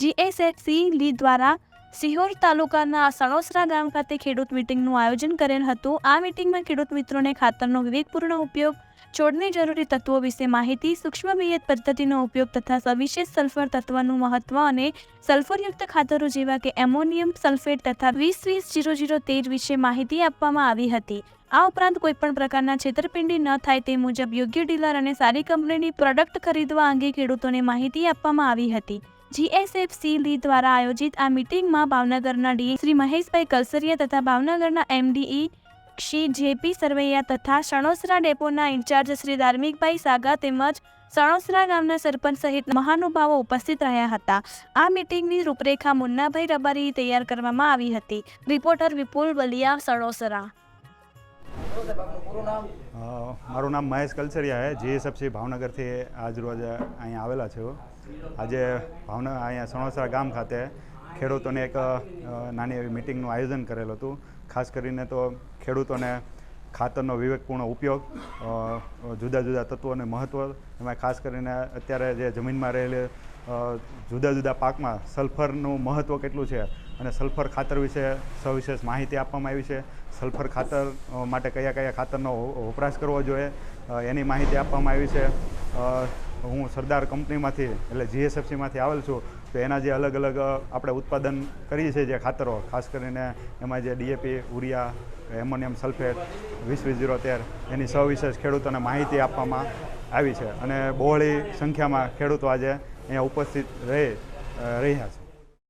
GSFC લી દ્વારા સિહોર તાલુકાના સણોસરા ગામ ખાતે ખેડૂત મિટિંગનું આયોજન કરેલ હતું. આ મિટિંગમાં ખેડૂત મિત્રોને ખાતરનો વિવેકપૂર્ણ ઉપયોગ, છોડની જરૂરી તત્વો વિશે માહિતી, સૂક્ષ્મ બિયત પદ્ધતિનો ઉપયોગ તથા સવિશેષ સલ્ફર તત્વનું મહત્વ અને સલ્ફરયુક્ત ખાતરો જેવા કે એમોનિયમ સલ્ફેટ તથા વીસ વીસ જીરો જીરો તેજ વિશે માહિતી આપવામાં આવી હતી. આ ઉપરાંત કોઈપણ પ્રકારના છેતરપિંડી ન થાય તે મુજબ યોગ્ય ડીલર અને સારી કંપનીની પ્રોડક્ટ ખરીદવા અંગે ખેડૂતોને માહિતી આપવામાં આવી હતી. જીએસએફસી લી દ્વારા આયોજિત આ મિટિંગમાં ભાવનગરના ડી શ્રી મહેશભાઈ કલસરિયા તથા ભાવનગરના એમડીઈ શ્રી જેપી સરવૈયા તથા સણોસરા ડેપોના ઇન્ચાર્જ શ્રી ધાર્મિકભાઈ સાગા તેમજ સણોસરા ગામના સરપંચ સહિત મહાનુભાવો ઉપસ્થિત રહ્યા હતા. આ મિટિંગની રૂપરેખા મુન્નાભાઈ રબારી તૈયાર કરવામાં આવી હતી. રિપોર્ટર વિપુલ બલિયા સણોસરા મારું નામ મહેશ કલસરિયા છે જીએસએફસી ભાવનગરથી આજ રોજ અહીંયા આવેલા છે. આજે ભાવનગર અહીંયા સણોસરા ગામ ખાતે ખેડૂતોને એક નાની એવી મિટિંગનું આયોજન કરેલું હતું. ખાસ કરીને તો ખેડૂતોને ખાતરનો વિવેકપૂર્ણ ઉપયોગ જુદા જુદા તત્વોને મહત્ત્વ એમાં ખાસ કરીને અત્યારે જે જમીનમાં રહેલી જુદા જુદા પાકમાં સલ્ફરનું મહત્ત્વ કેટલું છે અને સલ્ફર ખાતર વિશે સવિશેષ માહિતી આપવામાં આવી છે. સલ્ફર ખાતર માટે કયા કયા ખાતરનો વપરાશ કરવો જોઈએ એની માહિતી આપવામાં આવી છે. હું સરદાર કંપનીમાંથી, એટલે જીએસએફસીમાંથી આવેલ છું, તો એના જે અલગ અલગ આપણે ઉત્પાદન કરીએ છીએ જે ખાતરો, ખાસ કરીને એમાં જે ડીએપી ઉરિયા એમોનિયમ સલ્ફેટ, વીસ વીસ જીરો તેર, એની સવિશેષ ખેડૂતોને માહિતી આપવામાં આવી છે. અને બહોળી સંખ્યામાં ખેડૂતો આજે અહીંયા ઉપસ્થિત રહી રહ્યા છે.